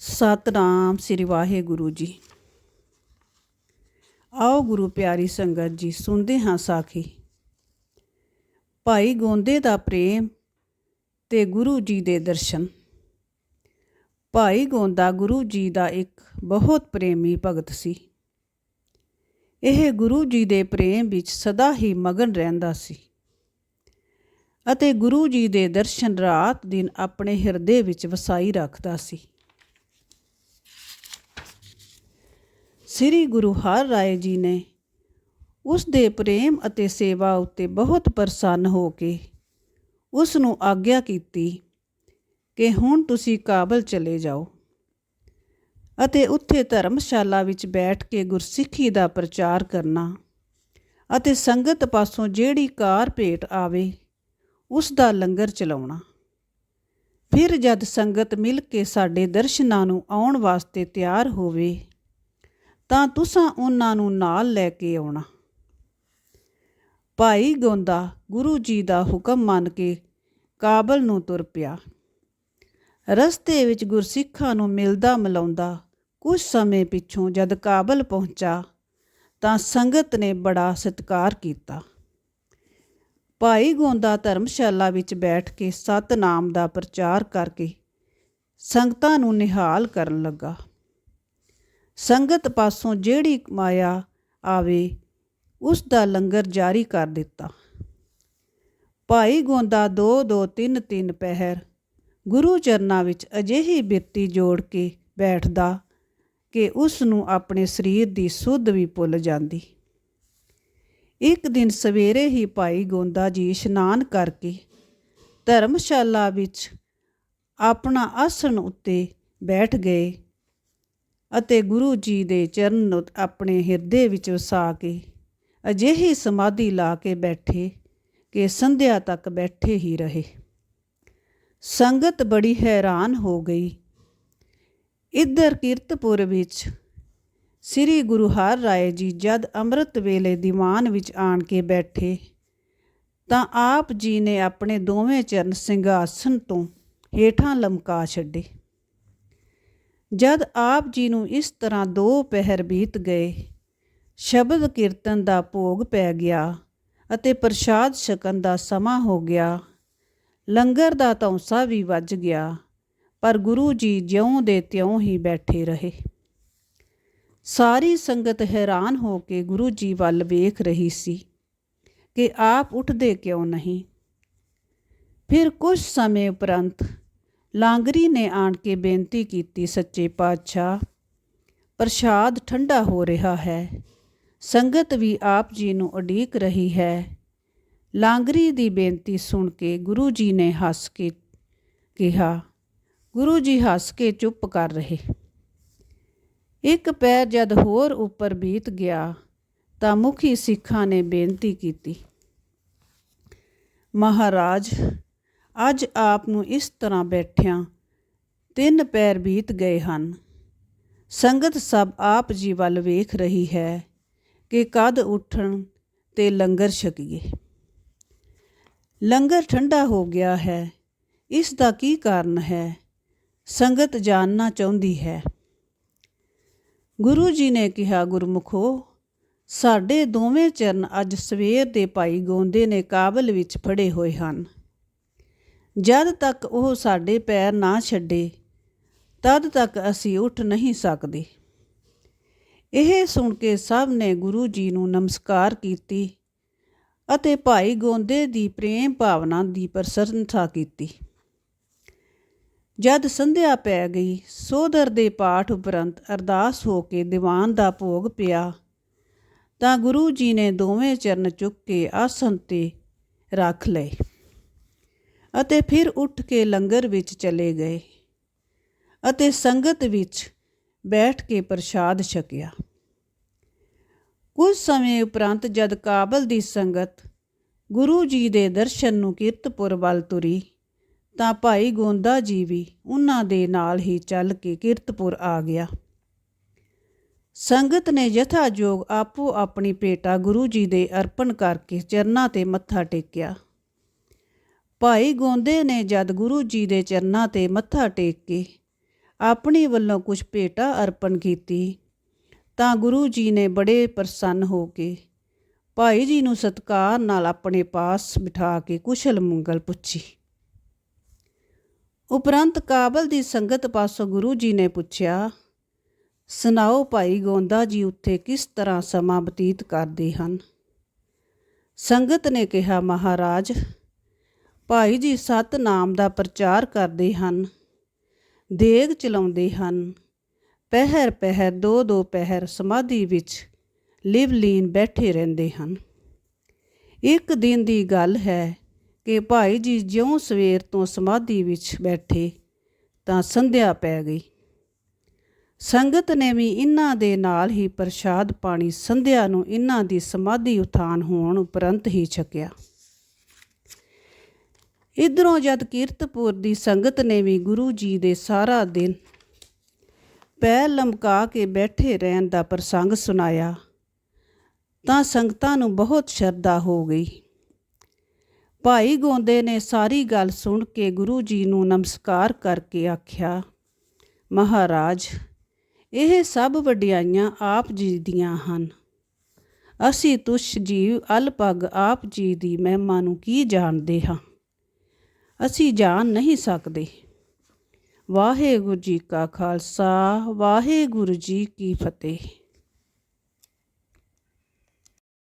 ਸਤਨਾਮ ਸ੍ਰੀ ਵਾਹਿਗੁਰੂ ਜੀ। ਆਓ ਗੁਰੂ ਪਿਆਰੀ ਸੰਗਤ ਜੀ, ਸੁਣਦੇ ਹਾਂ ਸਾਖੀ। ਭਾਈ ਗੋਂਦੇ ਦਾ ਪ੍ਰੇਮ ਤੇ ਗੁਰੂ ਜੀ ਦੇ ਦਰਸ਼ਨ। ਭਾਈ ਗੋਂਦਾ ਗੁਰੂ ਜੀ ਦਾ ਇੱਕ ਬਹੁਤ ਪ੍ਰੇਮੀ ਭਗਤ ਸੀ। ਇਹ ਗੁਰੂ ਜੀ ਦੇ ਪ੍ਰੇਮ ਵਿੱਚ ਸਦਾ ਹੀ ਮਗਨ ਰਹਿੰਦਾ ਸੀ। ਅਤੇ ਗੁਰੂ ਜੀ ਦੇ ਦਰਸ਼ਨ ਰਾਤ ਦਿਨ ਆਪਣੇ ਹਿਰਦੇ ਵਿੱਚ ਵਸਾਈ ਰੱਖਦਾ ਸੀ। ਸ੍ਰੀ ਗੁਰੂ ਹਰ ਰਾਏ ਜੀ ਨੇ ਉਸ ਦੇ ਪ੍ਰੇਮ ਅਤੇ ਸੇਵਾ ਉੱਤੇ ਬਹੁਤ ਪ੍ਰਸੰਨ ਹੋ ਕੇ ਉਸ ਨੂੰ ਆਗਿਆ ਕੀਤੀ ਕਿ ਹੁਣ ਤੁਸੀਂ ਕਾਬਲ ਚਲੇ ਜਾਓ ਅਤੇ ਉੱਥੇ ਧਰਮਸ਼ਾਲਾ ਵਿੱਚ ਬੈਠ ਕੇ ਗੁਰਸਿੱਖੀ ਦਾ ਪ੍ਰਚਾਰ ਕਰਨਾ ਅਤੇ ਸੰਗਤ ਪਾਸੋਂ ਜਿਹੜੀ ਕਾਰ ਭੇਟ ਆਵੇ ਉਸ ਦਾ ਲੰਗਰ ਚਲਾਉਣਾ। ਫਿਰ ਜਦ ਸੰਗਤ ਮਿਲ ਕੇ ਸਾਡੇ ਦਰਸ਼ਨਾਂ ਨੂੰ ਆਉਣ ਵਾਸਤੇ ਤਿਆਰ ਹੋਵੇ ਤਾਂ ਤੁਸਾਂ ਉਹਨਾਂ ਨੂੰ ਨਾਲ ਲੈ ਕੇ ਆਉਣਾ। ਭਾਈ ਗੋਂਦਾ ਗੁਰੂ ਜੀ ਦਾ ਹੁਕਮ ਮੰਨ ਕੇ ਕਾਬਲ ਨੂੰ ਤੁਰ ਪਿਆ। ਰਸਤੇ ਵਿੱਚ ਗੁਰਸਿੱਖਾਂ ਨੂੰ ਮਿਲਦਾ ਮਿਲਾਉਂਦਾ ਕੁਝ ਸਮੇਂ ਪਿੱਛੋਂ ਜਦ ਕਾਬਲ ਪਹੁੰਚਾ ਤਾਂ ਸੰਗਤ ਨੇ ਬੜਾ ਸਤਿਕਾਰ ਕੀਤਾ। ਭਾਈ ਗੋਂਦਾ ਧਰਮਸ਼ਾਲਾ ਵਿੱਚ ਬੈਠ ਕੇ ਸਤਨਾਮ ਦਾ ਪ੍ਰਚਾਰ ਕਰਕੇ ਸੰਗਤਾਂ ਨੂੰ ਨਿਹਾਲ ਕਰਨ ਲੱਗਾ। ਸੰਗਤ ਪਾਸੋਂ ਜਿਹੜੀ ਮਾਇਆ ਆਵੇ, ਉਸ ਦਾ ਲੰਗਰ ਜਾਰੀ ਕਰ ਦਿੱਤਾ। ਭਾਈ ਗੋਂਦਾ ਦੋ ਦੋ ਤਿੰਨ ਤਿੰਨ ਪਹਿਰ ਗੁਰੂ ਚਰਨਾਂ ਵਿੱਚ ਅਜਿਹੀ ਬਿਰਤੀ ਜੋੜ ਕੇ ਬੈਠਦਾ ਕਿ ਉਸ ਨੂੰ ਆਪਣੇ ਸਰੀਰ ਦੀ ਸੁੱਧ ਵੀ ਭੁੱਲ ਜਾਂਦੀ। ਇੱਕ ਦਿਨ ਸਵੇਰੇ ਹੀ ਭਾਈ ਗੋਂਦਾ ਜੀ ਇਸ਼ਨਾਨ ਕਰਕੇ ਧਰਮਸ਼ਾਲਾ ਵਿੱਚ ਆਪਣਾ ਆਸਣ ਉੱਤੇ ਬੈਠ ਗਏ। ਅਤੇ ਗੁਰੂ ਜੀ ਦੇ ਚਰਨ ਆਪਣੇ ਹਿਰਦੇ ਵਿੱਚ ਵਸਾ ਕੇ ਅਜਿਹੀ ਸਮਾਧੀ ਲਾ ਕੇ ਬੈਠੇ ਕਿ ਸੰਧਿਆ ਤੱਕ ਬੈਠੇ ਹੀ ਰਹੇ। ਸੰਗਤ ਬੜੀ ਹੈਰਾਨ ਹੋ ਗਈ। ਇੱਧਰ ਕੀਰਤਪੁਰ ਵਿੱਚ ਸ੍ਰੀ ਗੁਰੂ ਹਰ ਰਾਏ ਜੀ ਜਦ ਅੰਮ੍ਰਿਤ ਵੇਲੇ ਦੀਵਾਨ ਵਿੱਚ ਆਣ ਕੇ ਬੈਠੇ ਤਾਂ ਆਪ ਜੀ ਨੇ ਆਪਣੇ ਦੋਵੇਂ ਚਰਨ ਸਿੰਘਾਸਨ ਤੋਂ ਹੇਠਾਂ ਲਮਕਾ ਛੱਡੇ। ਜਦ ਆਪ ਜੀ ਨੂੰ ਇਸ ਤਰ੍ਹਾਂ ਦੋ ਪਹਿਰ ਬੀਤ ਗਏ, ਸ਼ਬਦ ਕੀਰਤਨ ਦਾ ਭੋਗ ਪੈ ਗਿਆ ਅਤੇ ਪ੍ਰਸ਼ਾਦ ਛਕਣ ਦਾ ਸਮਾਂ ਹੋ ਗਿਆ। ਲੰਗਰ ਦਾ ਤੌਂਸਾ ਵੀ ਵੱਜ ਗਿਆ, ਪਰ ਗੁਰੂ ਜੀ ਜਿਉਂ ਦੇ ਤਿਉਂ ਹੀ ਬੈਠੇ ਰਹੇ। ਸਾਰੀ ਸੰਗਤ ਹੈਰਾਨ ਹੋ ਕੇ ਗੁਰੂ ਜੀ ਵੱਲ ਵੇਖ ਰਹੀ ਸੀ ਕਿ ਆਪ ਉੱਠਦੇ ਕਿਉਂ ਨਹੀਂ। ਫਿਰ ਕੁਝ ਸਮੇਂ ਉਪਰੰਤ ਲਾਂਗਰੀ ਨੇ ਆਣ ਕੇ ਬੇਨਤੀ ਕੀਤੀ, ਸੱਚੇ ਪਾਤਸ਼ਾਹ, ਪ੍ਰਸ਼ਾਦ ਠੰਡਾ ਹੋ ਰਿਹਾ ਹੈ। ਸੰਗਤ ਵੀ ਆਪ ਜੀ ਨੂੰ ਉਡੀਕ ਰਹੀ ਹੈ। ਲਾਂਗਰੀ ਦੀ ਬੇਨਤੀ ਸੁਣ ਕੇ ਗੁਰੂ ਜੀ ਨੇ ਹੱਸ ਕੇ ਕਿਹਾ, ਗੁਰੂ ਜੀ ਹੱਸ ਕੇ ਚੁੱਪ ਕਰ ਰਹੇ। ਇੱਕ ਪੈਰ ਜਦ ਹੋਰ ਉੱਪਰ ਬੀਤ ਗਿਆ, ਤਾਂ ਮੁਖੀ ਸਿੱਖਾਂ ਨੇ ਬੇਨਤੀ ਕੀਤੀ, ਮਹਾਰਾਜ ਅੱਜ ਆਪ ਨੂੰ ਇਸ ਤਰ੍ਹਾਂ ਬੈਠਿਆਂ ਤਿੰਨ ਪੈਰ ਬੀਤ ਗਏ ਹਨ। ਸੰਗਤ ਸਭ ਆਪ ਜੀ ਵੱਲ ਵੇਖ ਰਹੀ ਹੈ ਕਿ ਕਦ ਉੱਠਣ ਤੇ ਲੰਗਰ ਛਕੀਏ। ਲੰਗਰ ਠੰਡਾ ਹੋ ਗਿਆ ਹੈ। ਇਸ ਦਾ ਕੀ ਕਾਰਨ ਹੈ? ਸੰਗਤ ਜਾਣਨਾ ਚਾਹੁੰਦੀ ਹੈ। ਗੁਰੂ ਜੀ ਨੇ ਕਿਹਾ, ਗੁਰਮੁਖੋ, ਸਾਡੇ ਦੋਵੇਂ ਚਰਨ ਅੱਜ ਸਵੇਰ ਦੇ ਭਾਈ ਗੋਂਦੇ ਨੇ ਕਾਬਲ ਵਿੱਚ ਫੜੇ ਹੋਏ ਹਨ। ਜਦ ਤੱਕ ਉਹ ਸਾਡੇ ਪੈਰ ਨਾ ਛੱਡੇ, ਤਦ ਤੱਕ ਅਸੀਂ ਉੱਠ ਨਹੀਂ ਸਕਦੇ। ਇਹ ਸੁਣ ਕੇ ਸਭ ਨੇ ਗੁਰੂ ਜੀ ਨੂੰ ਨਮਸਕਾਰ ਕੀਤੀ ਅਤੇ ਭਾਈ ਗੋਂਦੇ ਦੀ ਪ੍ਰੇਮ ਭਾਵਨਾ ਦੀ ਪ੍ਰਸ਼ੰਸਾ ਕੀਤੀ। ਜਦ ਸੰਧਿਆ ਪੈ ਗਈ, ਸੋਦਰ ਦੇ ਪਾਠ ਉਪਰੰਤ ਅਰਦਾਸ ਹੋ ਕੇ ਦੀਵਾਨ ਦਾ ਭੋਗ ਪਿਆ, ਤਾਂ ਗੁਰੂ ਜੀ ਨੇ ਦੋਵੇਂ ਚਰਨ ਚੁੱਕ ਕੇ ਆਸਨ ਤੇ ਰੱਖ ਲਏ। ਅਤੇ ਫਿਰ ਉੱਠ ਕੇ ਲੰਗਰ ਵਿੱਚ ਚਲੇ ਗਏ ਅਤੇ ਸੰਗਤ ਵਿੱਚ ਬੈਠ ਕੇ ਪ੍ਰਸ਼ਾਦ ਛਕਿਆ। ਕੁਝ ਸਮੇਂ ਉਪਰੰਤ ਜਦ ਕਾਬਲ ਦੀ ਸੰਗਤ ਗੁਰੂ ਜੀ ਦੇ ਦਰਸ਼ਨ ਨੂੰ ਕੀਰਤਪੁਰ ਵੱਲ ਤੁਰੀ, ਤਾਂ ਭਾਈ ਗੋਂਦਾ ਜੀ ਵੀ ਉਹਨਾਂ ਦੇ ਨਾਲ ਹੀ ਚੱਲ ਕੇ ਕੀਰਤਪੁਰ ਆ ਗਿਆ। ਸੰਗਤ ਨੇ ਯਥਾ ਜੋਗ ਆਪੋ ਆਪਣੀ ਪੇਟਾ ਗੁਰੂ ਜੀ ਦੇ ਅਰਪਣ ਕਰਕੇ ਚਰਨਾਂ ਤੇ ਮੱਥਾ ਟੇਕਿਆ। ਭਾਈ ਗੋਂਦੇ ਨੇ ਜਦ ਗੁਰੂ ਜੀ ਦੇ ਚਰਨਾਂ ਤੇ ਮੱਥਾ ਟੇਕ ਕੇ ਆਪਣੀ ਵੱਲੋਂ ਕੁਝ ਭੇਟਾ ਅਰਪਣ ਕੀਤੀ, ਤਾਂ ਗੁਰੂ ਜੀ ਨੇ ਬੜੇ ਪ੍ਰਸੰਨ ਹੋ ਕੇ ਭਾਈ ਜੀ ਨੂੰ ਸਤਕਾਰ ਨਾਲ ਆਪਣੇ ਪਾਸ ਬਿਠਾ ਕੇ ਕੁਸ਼ਲ ਮੰਗਲ ਪੁੱਛੀ। ਉਪਰੰਤ ਕਾਬਲ ਦੀ ਸੰਗਤ ਪਾਸੋਂ ਗੁਰੂ ਜੀ ਨੇ ਪੁੱਛਿਆ, ਸੁਣਾਓ ਭਾਈ ਗੋਂਦਾ ਜੀ ਉੱਥੇ ਕਿਸ ਤਰ੍ਹਾਂ ਸਮਾਂ ਬਤੀਤ ਕਰਦੇ ਹਨ? ਸੰਗਤ ਨੇ ਕਿਹਾ, ਮਹਾਰਾਜ ਭਾਈ ਜੀ ਸਤ ਨਾਮ ਦਾ ਪ੍ਰਚਾਰ ਕਰਦੇ ਹਨ, ਦੇਗ ਚਲਾਉਂਦੇ ਹਨ। ਪਹਿਰ ਪਹਿਰ ਦੋ ਦੋ ਪਹਿਰ ਸਮਾਧੀ ਵਿੱਚ ਲਿਵਲੀਨ ਬੈਠੇ ਰਹਿੰਦੇ ਹਨ। ਇੱਕ ਦਿਨ ਦੀ ਗੱਲ ਹੈ ਕਿ ਭਾਈ ਜੀ ਜਿਉਂ ਸਵੇਰ ਤੋਂ ਸਮਾਧੀ ਵਿੱਚ ਬੈਠੇ ਤਾਂ ਸੰਧਿਆ ਪੈ ਗਈ। ਸੰਗਤ ਨੇ ਵੀ ਇਹਨਾਂ ਦੇ ਨਾਲ ਹੀ ਪ੍ਰਸ਼ਾਦ ਪਾਣੀ ਸੰਧਿਆ ਨੂੰ ਇਹਨਾਂ ਦੀ ਸਮਾਧੀ ਉਥਾਨ ਹੋਣ ਉਪਰੰਤ ਹੀ ਛਕਿਆ। ਇਧਰੋਂ ਜਦ ਕੀਰਤਪੁਰ ਦੀ ਸੰਗਤ ਨੇ ਵੀ ਗੁਰੂ ਜੀ ਦੇ ਸਾਰਾ ਦਿਨ ਪੈਰ ਲਮਕਾ ਕੇ ਬੈਠੇ ਰਹਿਣ ਦਾ ਪ੍ਰਸੰਗ ਸੁਣਾਇਆ, ਤਾਂ ਸੰਗਤਾਂ ਨੂੰ ਬਹੁਤ ਸ਼ਰਧਾ ਹੋ ਗਈ। ਭਾਈ ਗੋਂਦੇ ਨੇ ਸਾਰੀ ਗੱਲ ਸੁਣ ਕੇ ਗੁਰੂ ਜੀ ਨੂੰ ਨਮਸਕਾਰ ਕਰਕੇ ਆਖਿਆ, ਮਹਾਰਾਜ, ਇਹ ਸਭ ਵਡਿਆਈਆਂ ਆਪ ਜੀ ਦੀਆਂ ਹਨ। ਅਸੀਂ ਤੁਸ਼ ਜੀਵ ਅਲਪਗ ਆਪ ਜੀ ਦੀ ਮਹਿਮਾ ਨੂੰ ਕੀ ਜਾਣਦੇ ਹਾਂ? ਅਸੀਂ ਜਾਣ ਨਹੀਂ ਸਕਦੇ। ਵਾਹਿਗੁਰੂ ਜੀ ਕਾ ਖਾਲਸਾ ਵਾਹਿਗੁਰੂ ਜੀ ਕੀ ਫਤਿਹ।